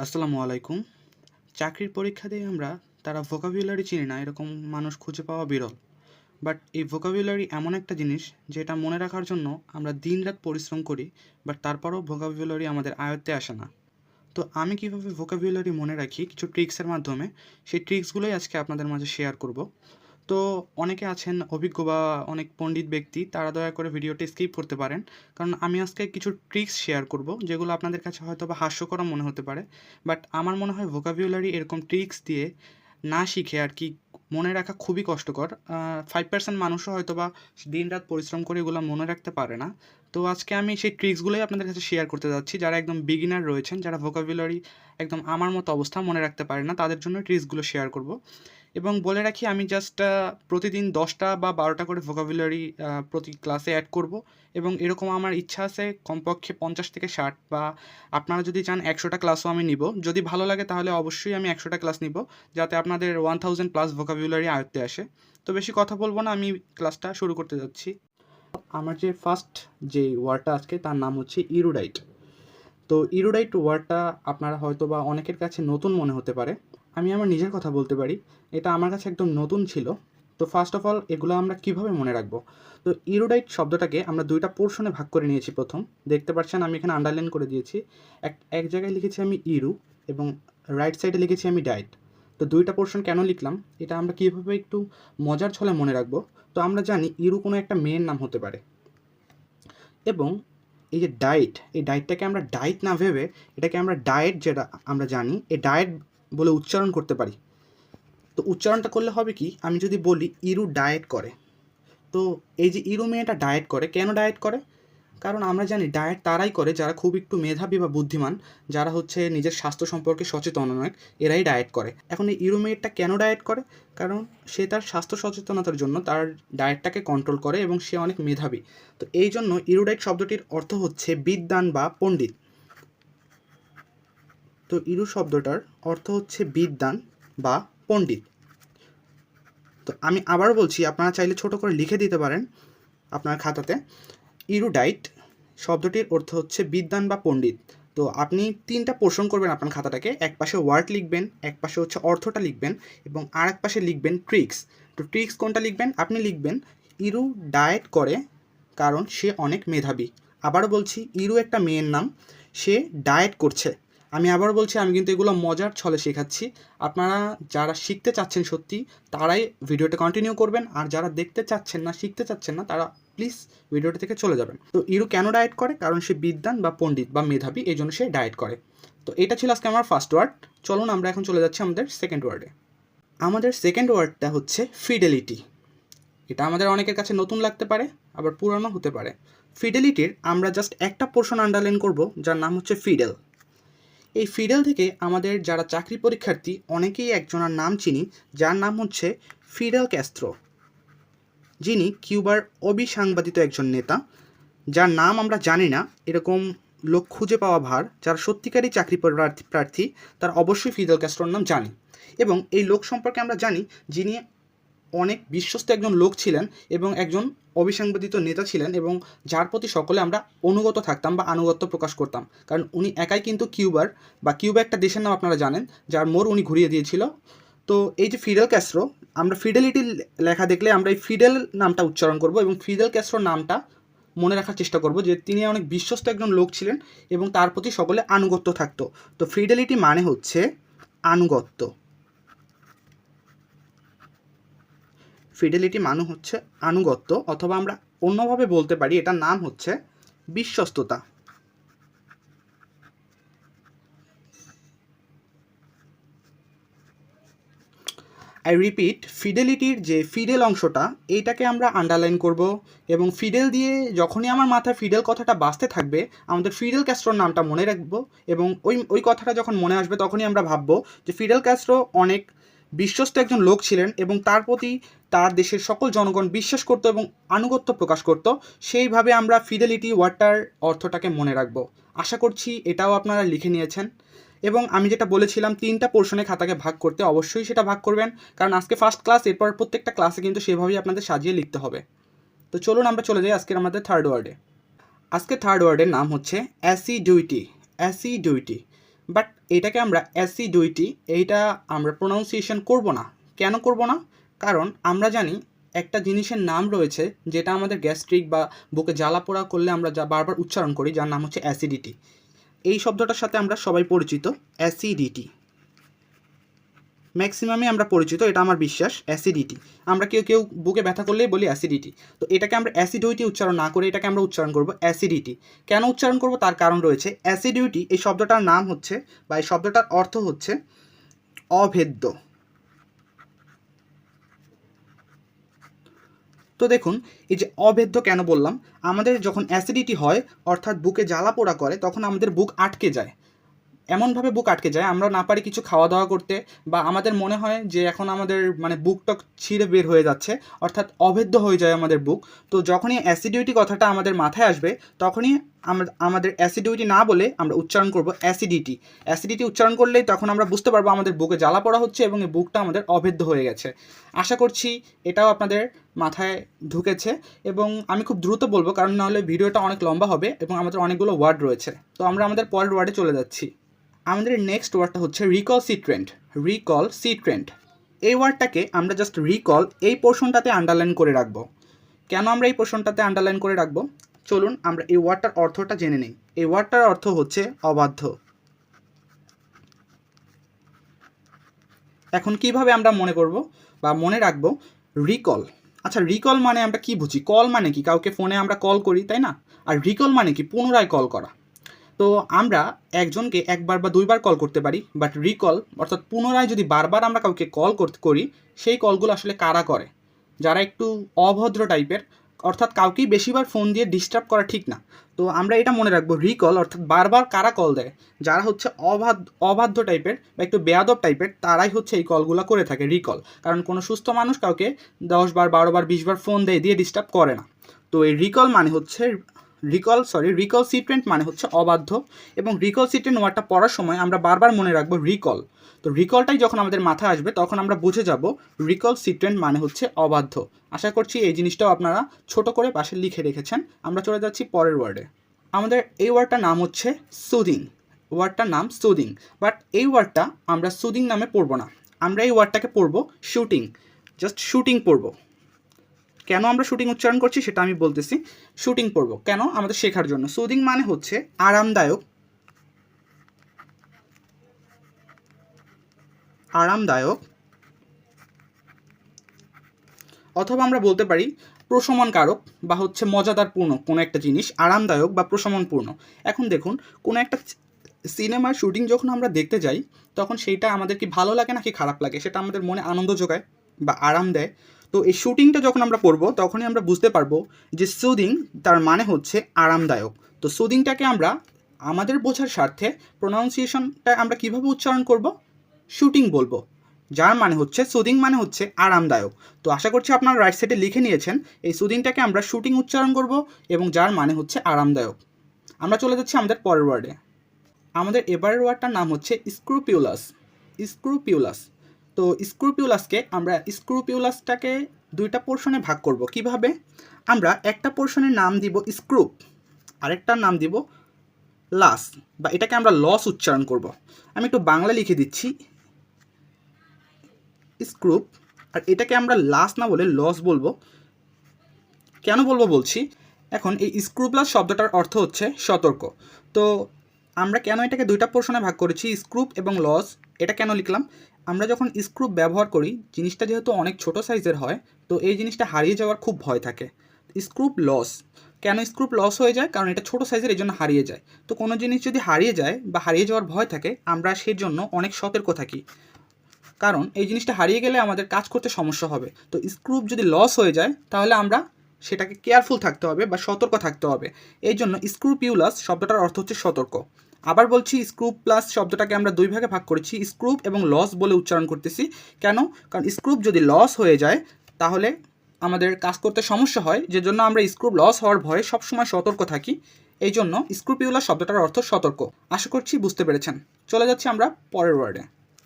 আসসালামু আলাইকুম। চাকরির পরীক্ষা দিয়ে আমরা তারা ভোকাবুলারি চিনি না, এরকম মানুষ খুঁজে পাওয়া বিরল। বাট এই ভোকাবুলারি এমন একটা জিনিস যেটা মনে রাখার জন্য আমরা দিনরাত পরিশ্রম করি বাট তারপরও ভোকাবুলারি আমাদের আয়ত্তে আসে না। তো আমি কীভাবে ভোকাবুলারি মনে রাখি, কিছু ট্রিক্সের মাধ্যমে, সেই ট্রিক্সগুলোই আজকে আপনাদের মাঝে শেয়ার করব। তো অনেকে আছেন অভিজ্ঞ বা অনেক পণ্ডিত ব্যক্তি, তারা দয়া করে ভিডিওটি স্কিপ করতে পারেন। কারণ আমি আজকে কিছু ট্রিক্স শেয়ার করব, যেগুলো আপনাদের কাছে হয়তো বা হাস্যকর মনে হতে পারে। বাট আমার মনে হয় ভোকাবুলারি এরকম ট্রিক্স দিয়ে না শিখে আর কি মনে রাখা খুবই কষ্টকর। ফাইভ পার্সেন্ট মানুষও হয়তো বা দিন রাত পরিশ্রম করে এগুলো মনে রাখতে পারে না। তো আজকে আমি সেই ট্রিক্সগুলোই আপনাদের কাছে শেয়ার করতে যাচ্ছি। যারা একদম বিগিনার রয়েছেন, যারা ভোকাবুলারি একদম আমার মতো অবস্থা মনে রাখতে পারে না, তাদের জন্য ট্রিক্সগুলো শেয়ার করব। এবং বলে রাখি, আমি জাস্ট প্রতিদিন দশটা বা বারোটা করে ভোকাবুলারি প্রতি ক্লাসে অ্যাড করব এবং এরকম আমার ইচ্ছা আছে কমপক্ষে পঞ্চাশ থেকে ষাট বা আপনারা যদি চান একশোটা ক্লাসও আমি নিব। যদি ভালো লাগে তাহলে অবশ্যই আমি একশোটা ক্লাস নিব যাতে আপনাদের ওয়ান থাউজেন্ড প্লাস ভোকাবুলারি আয়ত্তে আসে। তো বেশি কথা বলব না, আমি ক্লাসটা শুরু করতে যাচ্ছি। আমার যে ফার্স্ট যে ওয়ার্ডটা আজকে, তার নাম হচ্ছে ইরুডাইট তো ইরুডাইট ওয়ার্ডটা আপনারা হয়তো বা অনেকের কাছে নতুন মনে হতে পারে। আমি আমার নিজের কথা বলতে পারি, এটা আমার কাছে একদম নতুন ছিল। তো ফার্স্ট অফ অল এগুলো আমরা কীভাবে মনে রাখব? তো ইরোডাইট শব্দটাকে আমরা দুইটা পোর্শনে ভাগ করে নিয়েছি প্রথম। দেখতে পাচ্ছেন, আমি এখানে আন্ডারলাইন করে দিয়েছি। এক এক জায়গায় লিখেছি আমি ইরু এবং রাইট সাইডে লিখেছি আমি ডায়েট তো দুইটা পোর্শন কেন লিখলাম? এটা আমরা কীভাবে একটু মজার ছলে মনে রাখব? তো আমরা জানি ইরু কোনো একটা মেয়ের নাম হতে পারে। এবং এই যে ডায়েট এই ডায়েটটাকে আমরা ডায়েট না ভেবে, এটাকে আমরা ডায়েট যেটা আমরা জানি, এই ডায়েট বলে উচ্চারণ করতে পারি। তো উচ্চারণটা করলে হবে কি, আমি যদি বলি ইরু ডায়েট করে, তো এই যে ইরু মেয়েটা ডায়েট করে, কেন ডায়েট করে? কারণ আমরা জানি ডায়েট তারাই করে, যারা খুব একটু মেধাবী বা বুদ্ধিমান, যারা হচ্ছে নিজের স্বাস্থ্য সম্পর্কে সচেতন অনেক এরাই ডায়েট করে। এখন এই ইরু মেয়েটা কেন ডায়েট করে? কারণ সে তার স্বাস্থ্য সচেতনতার জন্য তার ডায়েটটাকে কন্ট্রোল করে এবং সে অনেক মেধাবী। তো এই জন্য ইরুডাইট শব্দটির অর্থ হচ্ছে বিদ্বান বা পণ্ডিত। তো ইরু শব্দটার অর্থ হচ্ছে বিদ্বান বা পণ্ডিত। তো আমি আবার বলছি, আপনারা চাইলে ছোট করে লিখে দিতে পারেন আপনার খাতাতে। ইরুডাইট শব্দটির অর্থ হচ্ছে বিদ্বান বা পণ্ডিত। তো আপনি তিনটা পোর্শন করবেন আপনার খাতাটাকে। এক পাশে ওয়ার্ড লিখবেন, এক পাশে হচ্ছে অর্থটা লিখবেন এবং আর এক পাশে লিখবেন ট্রিক্স তো ট্রিক্স কোনটা লিখবেন? আপনি লিখবেন ইরু ডায়েট করে কারণ সে অনেক মেধাবী। আবারও বলছি, ইরু একটা মেয়ের নাম। সে ডায়েট করছে। আমি আবার বলছি, আমি কিন্তু এগুলো মজার ছলে শেখাচ্ছি। আপনারা যারা শিখতে চাচ্ছেন সত্যি, তারাই ভিডিওটা কন্টিনিউ করবেন। আর যারা দেখতে চাচ্ছেন না, শিখতে চাচ্ছেন না, তারা প্লিজ ভিডিওটা থেকে চলে যাবেন। তো ইরু কেন ডায়েট করে? কারণ সে বিদ্যান বা পণ্ডিত বা মেধাবী এই জন্য সে ডায়েট করে। তো এটা ছিল আজকে আমার ফার্স্ট ওয়ার্ড চলুন আমরা এখন চলে যাচ্ছি আমাদের সেকেন্ড ওয়ার্ডে আমাদের সেকেন্ড ওয়ার্ডটা হচ্ছে ফিডেলিটি এটা আমাদের অনেকের কাছে নতুন লাগতে পারে, আবার পুরানো হতে পারে। ফিডেলিটির আমরা জাস্ট একটা পোর্শন আন্ডারলাইন করব, যার নাম হচ্ছে ফিডেল এই ফিডেল থেকে আমাদের যারা চাকরি পরীক্ষার্থী, অনেকেই একজনের নাম চিনি, যার নাম হচ্ছে ফিডেল ক্যাস্ট্রো যিনি কিউবার অবিসাংবাদিত একজন নেতা, যার নাম আমরা জানি না, এরকম লোক খুঁজে পাওয়া ভার, যারা সত্যিকারই চাকরি প্রার্থী প্রার্থী, তার অবশ্যই ফিডেল ক্যাস্ট্রোর নাম জানি। এবং এই লোক সম্পর্কে আমরা জানি, যিনি অনেক বিশ্বস্ত একজন লোক ছিলেন এবং একজন অবিসংবাদিত নেতা ছিলেন এবং যার প্রতি সকলে আমরা অনুগত থাকতাম বা আনুগত্য প্রকাশ করতাম। কারণ উনি একাই কিন্তু কিউবার বা কিউবা একটা দেশের নাম আপনারা জানেন, যার মোড় উনি ঘুরিয়ে দিয়েছিল। তো এই যে ফিডেল ক্যাস্ট্রো আমরা ফিডেলিটি লেখা দেখলে আমরা এই ফিডেল নামটা উচ্চারণ করব এবং ফিডেল ক্যাস্ট্রোর নামটা মনে রাখার চেষ্টা করব যে তিনি অনেক বিশ্বস্ত একজন লোক ছিলেন এবং তার প্রতি সকলে আনুগত্য থাকতো। তো ফিডেলিটি মানে হচ্ছে আনুগত্য। ফিডেলিটি মানে হচ্ছে আনুগত্য, অথবা আমরা অন্যভাবে বলতে পারি এটার নাম হচ্ছে বিশ্বস্ততা। আই রিপিট ফিডেলিটির যে ফিডেল অংশটা, এইটাকে আমরা আন্ডারলাইন করব এবং ফিডেল দিয়ে যখনই আমার মাথায় ফিডেল কথাটা বাঁচতে থাকবে, আমাদের ফিডেল ক্যাস্ট্রোর নামটা মনে রাখব এবং ওই ওই কথাটা যখন মনে আসবে তখনই আমরা ভাববো যে ফিডেল ক্যাস্ট্রো অনেক বিশ্বস্ত একজন লোক ছিলেন এবং তার প্রতি তার দেশের সকল জনগণ বিশ্বাস করত এবং আনুগত্য প্রকাশ করত। সেইভাবে আমরা ফিডেলিটি ওয়ার্ডটার অর্থটাকে মনে রাখব। আশা করছি এটাও আপনারা লিখে নিয়েছেন। এবং আমি যেটা বলেছিলাম, তিনটা পোর্শনে খাতাকে ভাগ করতে অবশ্যই সেটা ভাগ করবেন। কারণ আজকে ফার্স্ট ক্লাস এরপর প্রত্যেকটা ক্লাসে কিন্তু সেভাবেই আপনাদের সাজিয়ে লিখতে হবে। তো চলুন আমরা চলে যাই আজকের আমাদের থার্ড ওয়ার্ডে আজকে থার্ড ওয়ার্ডের নাম হচ্ছে অ্যাসিডুইটি অ্যাসিডুইটি বাট এটাকে আমরা অ্যাসিডুইটি এইটা আমরা প্রোনাউন্সিয়েশন করব না। কেন করব না? কারণ আমরা জানি একটা জিনিসের নাম রয়েছে যেটা আমাদের গ্যাস্ট্রিক বা বুকে জ্বালা পোড়া করলে আমরা যা বারবার উচ্চারণ করি, যার নাম হচ্ছে অ্যাসিডিটি এই শব্দটার সাথে আমরা সবাই পরিচিত অ্যাসিডিটি ম্যাক্সিমামে আমরা পরিচিত, এটা আমার বিশ্বাস অ্যাসিডিটি আমরা কেউ কেউ বুকে ব্যথা করলেই বলি অ্যাসিডিটি তো এটাকে আমরা অ্যাসিডিটি উচ্চারণ না করে এটাকে আমরা উচ্চারণ করব অ্যাসিডিটি কেন উচ্চারণ করব? তার কারণ রয়েছে অ্যাসিডিটি এই শব্দটার নাম হচ্ছে বা এই শব্দটার অর্থ হচ্ছে অভেদ্য। তো দেখুন, এই যে অভেদ্য কেন বললাম? আমাদের যখন অ্যাসিডিটি হয়, অর্থাৎ বুকে জ্বালা পোড়া করে, তখন আমাদের বুক আটকে যায়। এমনভাবে বুক আটকে যায়, আমরা না পারি কিছু খাওয়া দাওয়া করতে বা আমাদের মনে হয় যে এখন আমাদের মানে বুকটক ছিঁড়ে বের হয়ে যাচ্ছে, অর্থাৎ অভেদ্য হয়ে যায় আমাদের বুক। তো যখনই অ্যাসিডিউটি কথাটা আমাদের মাথায় আসবে, তখনই আমাদের অ্যাসিডিউটি না বলে আমরা উচ্চারণ করব অ্যাসিডিটি অ্যাসিডিটি উচ্চারণ করলেই তখন আমরা বুঝতে পারব আমাদের বুকে জ্বালা পড়া হচ্ছে এবং এই বুকটা আমাদের অভেদ্য হয়ে গেছে। আশা করছি এটাও আপনাদের মাথায় ঢুকেছে এবং আমি খুব দ্রুত বলব, কারণ নাহলে ভিডিওটা অনেক লম্বা হবে এবং আমাদের অনেকগুলো ওয়ার্ড রয়েছে। তো আমরা আমাদের পরের ওয়ার্ডে চলে যাচ্ছি। আমাদের নেক্সট ওয়ার্ডটা হচ্ছে recalcitrant recalcitrant এই ওয়ার্ডটাকে আমরা জাস্ট রিকল এই পোর্শনটাতে আন্ডারলাইন করে রাখব। কেন আমরা এই পোর্শনটাতে আন্ডারলাইন করে রাখব? চলুন আমরা এই ওয়ার্ডটার অর্থটা জেনে নিই। এই ওয়ার্ডটার অর্থ হচ্ছে অবাধ্য। এখন কীভাবে আমরা মনে করব বা মনে রাখব? রিকল আচ্ছা রিকল মানে আমরা কি বুঝি? কল মানে কি? কাউকে ফোনে আমরা কল করি, তাই না? আর রিকল মানে কি? পুনরায় কল করা। তো আমরা একজনকে একবার বা দুইবার কল করতে পারি বাট রিকল অর্থাৎ পুনরায় যদি বারবার আমরা কাউকে কল করতে করি, সেই কলগুলো আসলে কারা করে? যারা একটু অভদ্র টাইপের অর্থাৎ কাউকেই বেশিবার ফোন দিয়ে ডিস্টার্ব করা ঠিক না। তো আমরা এটা মনে রাখব রিকল অর্থাৎ বারবার কারা কল দেয়? যারা হচ্ছে অবাধ অবাধ্য টাইপের বা একটু বেয়াদব টাইপের তারাই হচ্ছে এই কলগুলো করে থাকে রিকল কারণ কোনো সুস্থ মানুষ কাউকে দশ বার, বারো বার, বিশ বার ফোন দেয়, দিয়ে ডিস্টার্ব করে না। তো এই রিকল মানে হচ্ছে রিকল সরি রিকল সিট্রেন্ট মানে হচ্ছে অবাধ্য এবং রিকল সিট্রেন্ট ওয়ার্ডটা পড়ার সময় আমরা বারবার মনে রাখব রিকল তো রিকলটাই যখন আমাদের মাথায় আসবে, তখন আমরা বুঝে যাব রিকল সিট্রেন্ট মানে হচ্ছে অবাধ্য। আশা করছি এই জিনিসটাও আপনারা ছোট করে পাশে লিখে রেখেছেন। আমরা চলে যাচ্ছি পরের ওয়ার্ডে আমাদের এই ওয়ার্ডটার নাম হচ্ছে সুদিং ওয়ার্ডটার নাম সুদিং বাট এই ওয়ার্ডটা আমরা সুদিং নামে পড়ব না। আমরা এই ওয়ার্ডটাকে পড়ব শুটিং জাস্ট শুটিং পড়ব। কেন আমরা শুটিং উচ্চারণ করছি সেটা আমি বলতেছি শুটিং পড়ব কেন? আমাদের শেখার জন্য। সুদিং মানে হচ্ছে আরামদায়ক আরামদায়ক, অথবা আমরা বলতে পারি প্রশমনকারক বা হচ্ছে মজাদারপূর্ণ কোনো একটা জিনিস, আরামদায়ক বা প্রশমনপূর্ণ। এখন দেখুন, কোনো একটা সিনেমার শুটিং যখন আমরা দেখতে যাই, তখন সেইটা আমাদের কি ভালো লাগে নাকি খারাপ লাগে, সেটা আমাদের মনে আনন্দ যোগায় বা আরাম দেয়। তো এই শুটিংটা যখন আমরা করব, তখনই আমরা বুঝতে পারব যে সুদিং তার মানে হচ্ছে আরামদায়ক। তো সুদিংটাকে আমরা আমাদের বোঝার স্বার্থে প্রোনাউন্সিয়েশনটা আমরা কীভাবে উচ্চারণ করব? শুটিং বলব। যার মানে হচ্ছে সুদিং মানে হচ্ছে আরামদায়ক। তো আশা করছি আপনারা রাইট সাইডে লিখে নিয়েছেন, এই সুদিংটাকে আমরা শুটিং উচ্চারণ করব এবং যার মানে হচ্ছে আরামদায়ক। আমরা চলে যাচ্ছি আমাদের পরের ওয়ার্ডে আমাদের এবারের ওয়ার্ডটার নাম হচ্ছে স্ক্রুপিউলাস স্ক্রুপিউলাস তো স্ক্রুপিউলাসকে আমরা স্ক্রুপিউলাসটাকে দুইটা পোর্শনে ভাগ করব। কীভাবে? আমরা একটা পোর্শনের নাম দিব স্ক্রুপ আরেকটার নাম দিব লাস, বা এটাকে আমরা লস উচ্চারণ করব। আমি একটু বাংলা লিখে দিচ্ছি। স্ক্রুপ, আর এটাকে আমরা লাস না বলে লস বলব। কেন বলব বলছি? এখন এই স্ক্রুপলাস শব্দটার অর্থ হচ্ছে সতর্ক। তো আমরা কেন এটাকে দুইটা পোর্শনে ভাগ করেছি, স্ক্রুপ এবং লস, এটা কেন লিখলাম? আমরা যখন স্ক্রুপ ব্যবহার করি, জিনিসটা যেহেতু অনেক ছোট সাইজের হয়, তো এই জিনিসটা হারিয়ে যাওয়ার খুব ভয় থাকে। স্ক্রুপ লস কেন স্ক্রুপ লস হয়ে যায়? কারণ এটা ছোট সাইজের এই জন্য হারিয়ে যায়। তো কোনো জিনিস যদি হারিয়ে যায় বা হারিয়ে যাওয়ার ভয় থাকে, আমরা সেই জন্য অনেক সতর্ক থাকি। কারণ এই জিনিসটা হারিয়ে গেলে আমাদের কাজ করতে সমস্যা হবে। তো স্ক্রুপ যদি লস হয়ে যায়, তাহলে আমরা সেটাকে কেয়ারফুল থাকতে হবে বা সতর্ক থাকতে হবে। এই জন্য স্ক্রুপিউলাস শব্দটার অর্থ হচ্ছে সতর্ক। আবার বলছি স্ক্রুপ প্লাস শব্দটাকে আমরা দুই ভাগে ভাগ করেছি স্ক্রুপ এবং লস বলে উচ্চারণ করতেছি। কেন? কারণ স্ক্রুপ যদি লস হয়ে যায়, তাহলে আমাদের কাজ করতে সমস্যা হয়। যে জন্য আমরা স্ক্রুপ লস হওয়ার ভয়ে সবসময় সতর্ক থাকি। এই জন্য স্ক্রুপিউলাস শব্দটার অর্থ সতর্ক। আশা করছি বুঝতে পেরেছেন। চলে যাচ্ছি আমরা পরের ওয়ার্ডে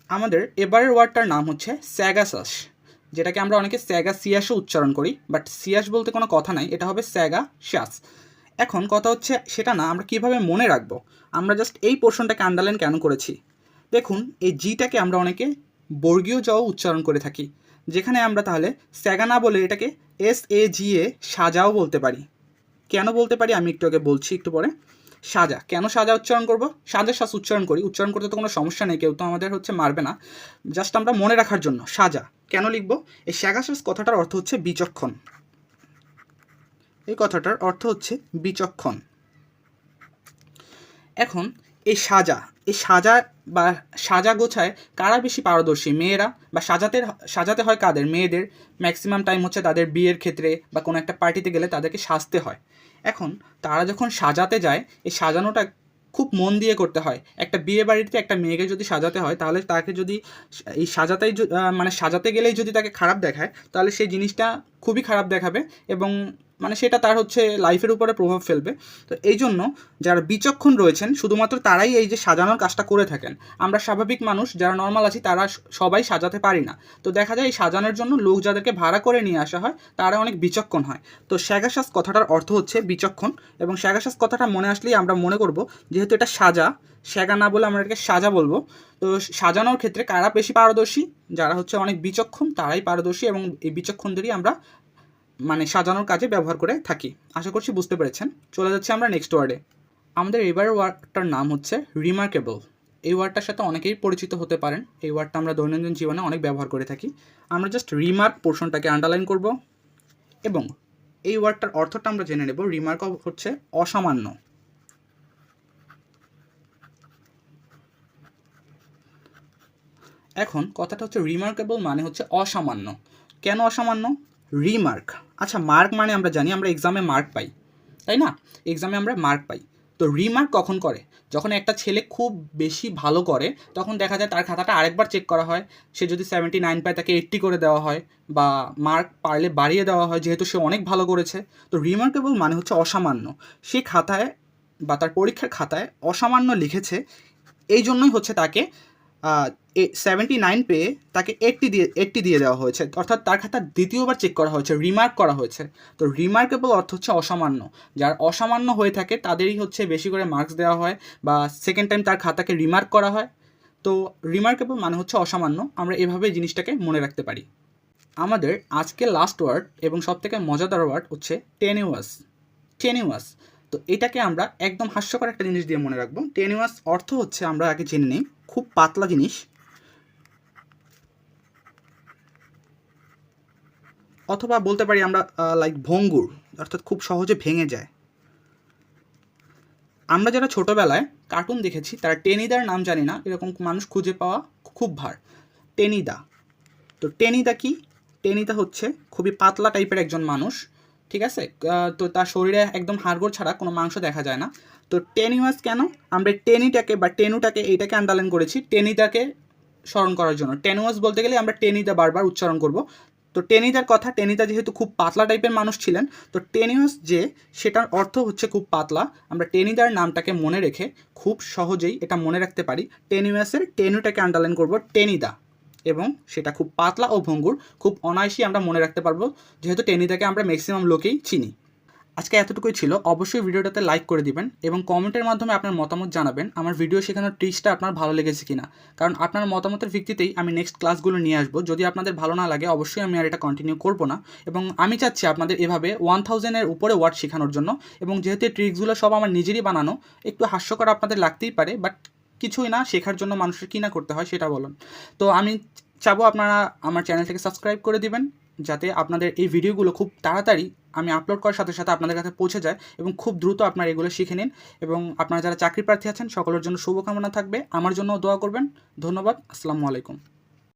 আমাদের এবারের ওয়ার্ডটার নাম হচ্ছে স্যাগাসাস যেটাকে আমরা অনেকে স্যাগা সিয়াসও উচ্চারণ করি বাট সিয়াস বলতে কোনো কথা নাই, এটা হবে স্যাগা শ্বাস এখন কথা হচ্ছে সেটা না, আমরা কীভাবে মনে রাখব? আমরা জাস্ট এই পোর্শনটাকে আন্ডারলাইন কেন করেছি? দেখুন, এই জিটাকে আমরা অনেকে বর্গীয় জ উচ্চারণ করে থাকি, যেখানে আমরা তাহলে স্যাগা না বলে এটাকে এস এ জি এ সাজাও বলতে পারি। কেন বলতে পারি? আমি একটু আগে বলছি একটু পরে। সাজা। কেন সাজা উচ্চারণ করব? সাজা শ্বাস উচ্চারণ করি। উচ্চারণ করতে তো কোনো সমস্যা নেই, কেউ তো আমাদের হচ্ছে মারবে না। জাস্ট আমরা মনে রাখার জন্য সাজা। কেন লিখব? এই শ্যাগাশ্বাস কথাটার অর্থ হচ্ছে বিচক্ষণ। এই কথাটার অর্থ হচ্ছে বিচক্ষণ। এখন, এই সাজা এই সাজা বা সাজা গোছায় কারা বেশি পারদর্শী, মেয়েরা? বা সাজাতে সাজাতে হয় কাদের? মেয়েদের ম্যাক্সিমাম টাইম হচ্ছে তাদের বিয়ের ক্ষেত্রে বা কোনো একটা পার্টিতে গেলে তাদেরকে সাজতে হয়। এখন, তারা যখন সাজাতে যায়, এই সাজানোটা খুব মন দিয়ে করতে হয়। একটা বিয়ে বাড়িতে একটা মেয়েকে যদি সাজাতে হয়, তাহলে তাকে যদি এই সাজাতেই মানে সাজাতে গেলেই যদি তাকে খারাপ দেখায়, তাহলে সেই জিনিসটা খুবই খারাপ দেখাবে এবং মানে সেটা তার হচ্ছে লাইফের উপরে প্রভাব ফেলবে। তো এই জন্য যারা বিচক্ষণ রয়েছেন, শুধুমাত্র তারাই এই যে সাজানোর কাজটা করে থাকেন। আমরা স্বাভাবিক মানুষ, যারা নর্মাল আছি, তারা সবাই সাজাতে পারি না। তো দেখা যায় এই সাজানোর জন্য লোক যাদেরকে ভাড়া করে নিয়ে আসা হয়, তারা অনেক বিচক্ষণ হয়। তো শ্যাগাশ্বাস কথাটার অর্থ হচ্ছে বিচক্ষণ। এবং শ্যাগাশ্বাস কথাটা মনে আসলেই আমরা মনে করব, যেহেতু এটা সাজা, শ্যাগা না বলে আমরা এটাকে সাজা বলব। তো সাজানোর ক্ষেত্রে কারা বেশি পারদর্শী? যারা হচ্ছে অনেক বিচক্ষণ, তারাই পারদর্শী এবং এই বিচক্ষণদেরই আমরা মানে সাজানোর কাজে ব্যবহার করে থাকি। আশা করছি বুঝতে পেরেছেন। চলে যাচ্ছে আমরা নেক্সট ওয়ার্ডে আমাদের এবারের ওয়ার্ডটার নাম হচ্ছে রিমার্কেবল এই ওয়ার্ডটার সাথে অনেকেই পরিচিত হতে পারেন। এই ওয়ার্ডটা আমরা দৈনন্দিন জীবনে অনেক ব্যবহার করে থাকি। আমরা জাস্ট রিমার্ক পোর্শনটাকে আন্ডারলাইন করব এবং এই ওয়ার্ডটার অর্থটা আমরা জেনে নেব। রিমার্ক হচ্ছে অসামান্য। এখন কথাটা হচ্ছে রিমার্কেবল মানে হচ্ছে অসামান্য। কেন অসামান্য? রিমার্ক আচ্ছা মার্ক মানে আমরা জানি, আমরা এক্সামে মার্ক পাই, তাই না? এক্সামে আমরা মার্ক পাই। তো রিমার্ক কখন করে? যখন একটা ছেলে খুব বেশি ভালো করে, তখন দেখা যায় তার খাতাটা আরেকবার চেক করা হয়। সে যদি সেভেন্টি নাইন পায়, তাকে এইট্টি করে দেওয়া হয় বা মার্ক পারলে বাড়িয়ে দেওয়া হয়, যেহেতু সে অনেক ভালো করেছে। তো রিমার্কেবল মানে হচ্ছে অসামান্য। সে খাতায় বা তার পরীক্ষার খাতায় অসামান্য লিখেছে এই জন্যই হচ্ছে তাকে সেভেন্টি নাইন পেয়ে তাকে এইট্টি দিয়ে এইট্টি দিয়ে দেওয়া হয়েছে। অর্থাৎ তার খাতা দ্বিতীয়বার চেক করা হয়েছে রিমার্ক করা হয়েছে। তো রিমার্কেবল অর্থ হচ্ছে অসামান্য। যার অসামান্য হয়ে থাকে, তাদেরই হচ্ছে বেশি করে মার্কস দেওয়া হয় বা সেকেন্ড টাইম তার খাতাকে রিমার্ক করা হয়। তো রিমার্কেবল মানে হচ্ছে অসামান্য। আমরা এভাবে জিনিসটাকে মনে রাখতে পারি। আমাদের আজকে লাস্ট ওয়ার্ড এবং সবথেকে মজাদার ওয়ার্ড হচ্ছে টেনিওয়াস টেনিওয়াস তো এটাকে আমরা একদম হাস্যকর একটা জিনিস দিয়ে মনে রাখব। টেনিওয়াস অর্থ হচ্ছে আমরা আগে জেনে নিই, খুব পাতলা জিনিস। অথবা বলতে পারি আমরা লাইক ভঙ্গুর, অর্থাৎ খুব সহজে ভেঙে যায়। আমরা যারা ছোটোবেলায় কার্টুন দেখেছি, তারা টেনিদার নাম জানি না, এরকম মানুষ খুঁজে পাওয়া খুব ভার। টেনিদা। তো টেনিদা কি? টেনিদা হচ্ছে খুবই পাতলা টাইপের একজন মানুষ, ঠিক আছে? তো তার শরীরে একদম হাড়গোড় ছাড়া কোনো মাংস দেখা যায় না। তো টেনিওয়াস কেন? আমরা টেনিটাকে বা টেনুটাকে এইটাকে আন্ডারলাইন করেছি, টেনিদাকে স্মরণ করার জন্য। টেনুয়াস বলতে গেলে আমরা টেনিদা বারবার উচ্চারণ করব। তো টেনিদার কথা, টেনিদা যেহেতু খুব পাতলা টাইপের মানুষ ছিলেন, তো টেনিয়াস যে, সেটার অর্থ হচ্ছে খুব পাতলা। আমরা টেনিদার নামটাকে মনে রেখে খুব সহজেই এটা মনে রাখতে পারি। টেনিয়াসের টেনুটাকে আন্ডারলাইন করব, টেনিদা। এবং সেটা খুব পাতলা ও ভঙ্গুর, খুব অনায়াসই আমরা মনে রাখতে পারব, যেহেতু টেনিদাকে আমরা ম্যাক্সিমাম লোকেই চিনি। আজকে এতটুকুই ছিল। অবশ্যই ভিডিওটাতে লাইক করে দিবেন এবং কমেন্টের মাধ্যমে আপনার মতামত জানাবেন আমার ভিডিও শেখানোর ট্রিক্সটা আপনার ভালো লেগেছে কিনা। কারণ আপনার মতামতের ভিত্তিতেই আমি নেক্সট ক্লাসগুলো নিয়ে আসব। যদি আপনাদের ভালো না লাগে, অবশ্যই আমি আর এটা কন্টিনিউ করব না। এবং আমি চাচ্ছি আপনাদের এভাবে ওয়ান থাউজেন্ডের উপরে ওয়ার্ড শেখানোর জন্য এবং যেহেতু ট্রিক্সগুলো সব আমার নিজেরই বানানো, একটু হাস্যকর আপনাদের লাগতেই পারে বাট কিছুই না, শেখার জন্য মানুষের কী না করতে হয় সেটা বলুন। তো আমি চাবো আপনারা আমার চ্যানেলটাকে সাবস্ক্রাইব করে দিবেন। যাতে আপনাদের এই ভিডিওগুলো খুব তাড়াতাড়ি আমি আপলোড করার সাথে সাথে আপনাদের কাছে পৌঁছে যায় এবং খুব দ্রুত আপনারা এগুলো শিখে নিন এবং আপনারা যারা চাকরি প্রার্থী আছেন, সকলের জন্য শুভকামনা থাকবে। আমার জন্য দোয়া করবেন। ধন্যবাদ। আসসালামু আলাইকুম।